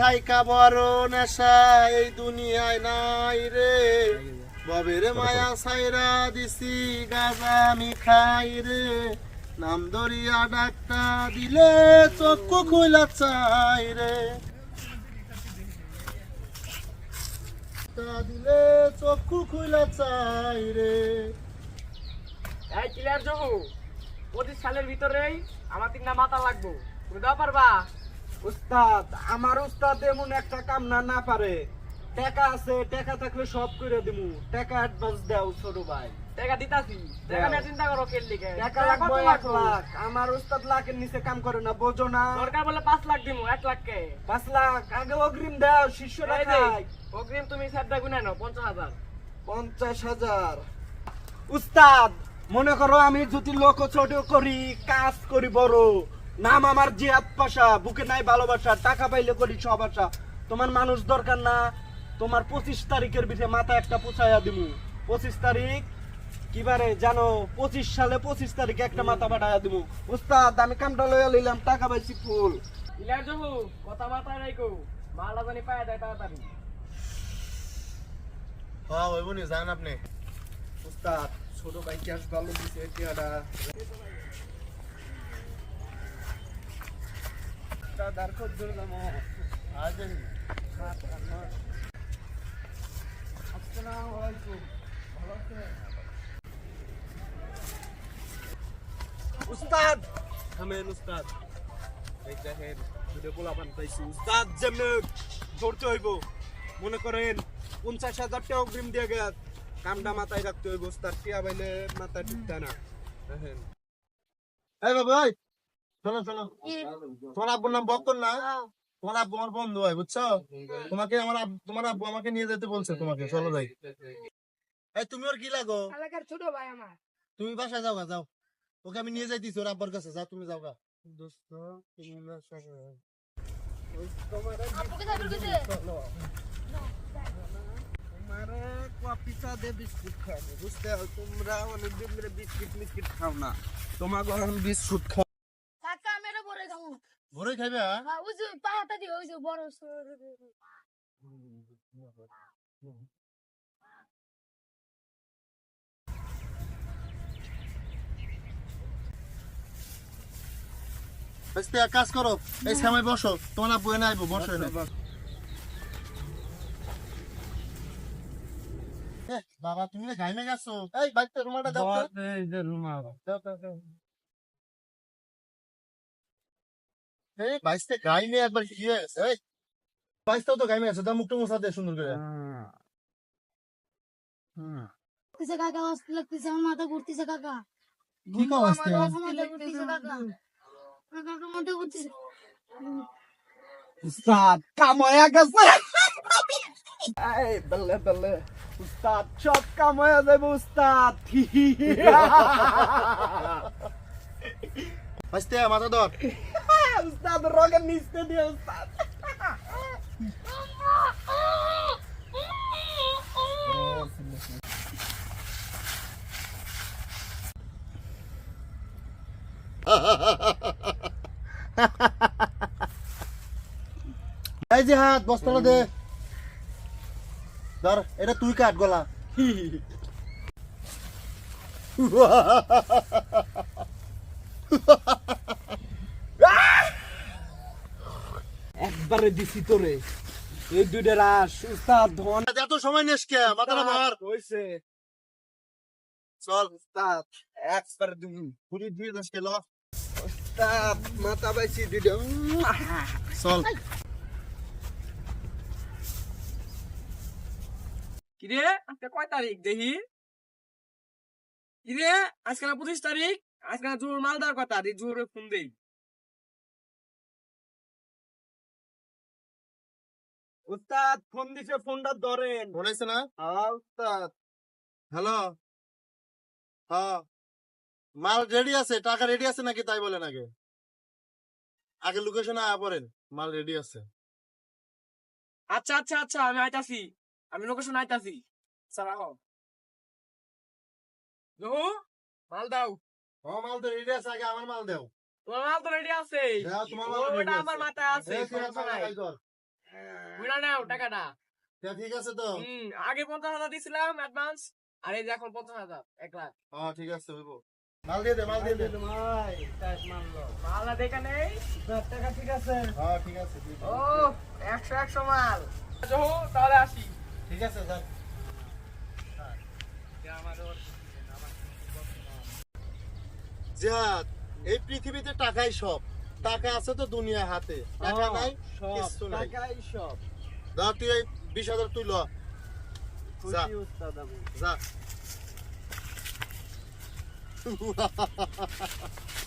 থাইকা বড় নেশা এই দুনিয়ায় নাই রে। ববের মায়া সাইরা দিছি, গাজা আমি খাই রে। নাম দরিয়া ডাক্তা দিলে চক্ষু খুলা চাই রে। ডাক্তার দিলে চক্ষু খুলা চাই রে। এই ক্লিয়ার জহু, পঁচিশ সালের ভিতরেই আমার তিনটা মাথা লাগবো। তুমি দাও পারবা? উস্তাদ আমার উস্তাদ এমন একটা কাম না না পারে। টাকা আছে টাকা থাকলে সব করে দিমু। টাকা অ্যাডভান্স দাও ছোট ভাই। টাকা দিতাছি। টাকা নিয়ে চিন্তা করো কেল লিখে টাকা লাগবে লাখ। আমার উস্তাদ লাখের নিচে কাম করে না বোঝো না। দরকার বলে পাঁচ লাখ দিমু এক লাখ কে পাঁচ লাখ। আগে অগ্রিম দাও শিষ্যরা এই যে, খায় অগ্রিম তুমি সাদ্দা গুনে নাও পঞ্চাশ হাজার। পঞ্চাশ হাজার। উস্তাদ মনে করো আমি যদি লোক ছোট করি কাজ করি বড় নাম আমার জিয়াদ পাশা বুকে নাই ভালোবাসা টাকা পাইলে করি সব আশা। তোমার মানুষ দরকার না তোমার পঁচিশ তারিখের ভিতরে মাথা একটা পুছাইয়া দিমু। পঁচিশ তারিখ কিবারে জানো পঁচিশ সালে পঁচিশ তারিখে একটা মাথা পাঠাইয়া দিমু। উস্তাদ আমি কামটা লইয়া লইলাম টাকা পাইছি ফুল। জহু কথা জানি পায় দেয় তাড়াতাড়ি। হ্যাঁ ওই যান আপনি। উস্তাদ ছোট ভাই ভালো দিছে উস্তাদ! থামেন উস্তাদ। এই দেখেন ভিডিও পোলাপান পাইছি উস্তাদ, যেমনে ধরতে হইব মনে করেন পঞ্চাশ হাজার টাকা অগ্রিম দিয়ে গেছে। কামটা মাথায় রাখতে হইব, উস্তাদ। টিয়া বাইলে মাথায় ঢুকতে না। দেখেন এই বাবু শোনো শোনো তোমার আব্বুর নাম বক্কর না? তোমার আব্বু আমার বন্ধু হয় বুঝছ? তোমাকে আমার তোমার আব্বু আমাকে নিয়ে যেতে বলছে তোমাকে। চলো যাই। এই তুমি ওর কি লাগো? ছোট ভাই আমার। তুমি বাসায় যাও যাও। ওকে আমি নিয়ে যাইতেছি ওর আব্বার কাছে। যাও তুমি যাও গা। দোস্ত তুমি না তোমারে কফি চা দিয়ে বিস্কুট খাওয়াবো বুঝতে তোমরা অনেক দিন ধরে বিস্কিট মিস্কিট খাও না। তোমাকে এখন বিস্কুট খাও কাকা মেরে পরে যাব ভোরে খাইবে হ্যাঁ? হ্যাঁ ওই যে পাহাড়টা দিয়ে ওই যে বড় এক কাজ করো এই সময় বসো তোমার আব্বু এনে আইবো বসো এনে। এ, বাবা তুমি না গাইমে গেছো। এই বাইকটা রুমালটা দাও তো। দাও, দাও, এই বাইসতে গাইমে একবার কি হয়েছে বাইসটাও তো গাইমে আছে দাও মুখটা মুছা দে সুন্দর করে। লাগতেছে কাকা অস্থির লাগতেছে আমার মাথা ঘুরতেছে কাকা। কি কও আজকে আমার কাকা। কাকা মাথা ঘুরতেছে। উস্তাদ কাম গেছে। এই বলে বলে উস্তাদ সব কাম যাবে উস্তাদ। বাইসতে মাথা ধর। উস্তাদ রগের নিচতে দিয়ে উস্তাদ এই যে হাত বস্তাটা দে ধর এটা তুই কাট গলা একবারে দিছি তোরে। এই দুইটা রাস উস্তাদ ধন। এত সময় নেস কে? মাথাটা মার হইছে। চল। উস্তাদ। একবারে দিয়ে দেশ কে ল। উস্তাদ মাথা দুইটা। চল। কিরে আজকে কয় তারিখ দেখি? কিরে আজকে পঁচিশ তারিখ? আজকে জোর মালদার কথা দি জোরে ফোন দেই। উস্তাদ ফোন দিছে ফোনটা ধরেন। বলেছে না? হ্যাঁ উস্তাদ। হ্যালো? হ্যাঁ। মাল রেডি আছে টাকা রেডি আছে নাকি তাই বলেন আগে? আগে লোকেশনে আয়া পড়েন মাল রেডি আছে। আচ্ছা আচ্ছা আচ্ছা আমি আইতাছি। আমি লোকেশন আইতাছি। সারা হো মাল দাও। ও মাল তো রেডি আছে আগে আমার মাল দেও। তোমার মাল তো রেডি আছে তোমার মাল আমার। মাথায় আছে কর। বুঝলা নাও টাকাটা তা ঠিক আছে তো। আগে পঞ্চাশ হাজার দিছিলাম অ্যাডভান্স আর এই যে এখন পঞ্চাশ হাজার এক লাখ। হ্যাঁ ঠিক আছে হইব। মাল দিয়ে দে মাল দিয়ে দে। ভাই মারলো। মালা দেখা নেই? টাকা ঠিক আছে। হ্যাঁ ঠিক আছে ও একশো একশো মাল। জহু তাহলে আসি। ঠিক আছে যাক। জিহাদ এই পৃথিবীতে টাকাই সব। টাকা আছে তো দুনিয়া হাতে। টাকা নাই কিছু নাই। টাকাই সব। দাও তুই এই বিশ হাজার তুই ল। যা। যা।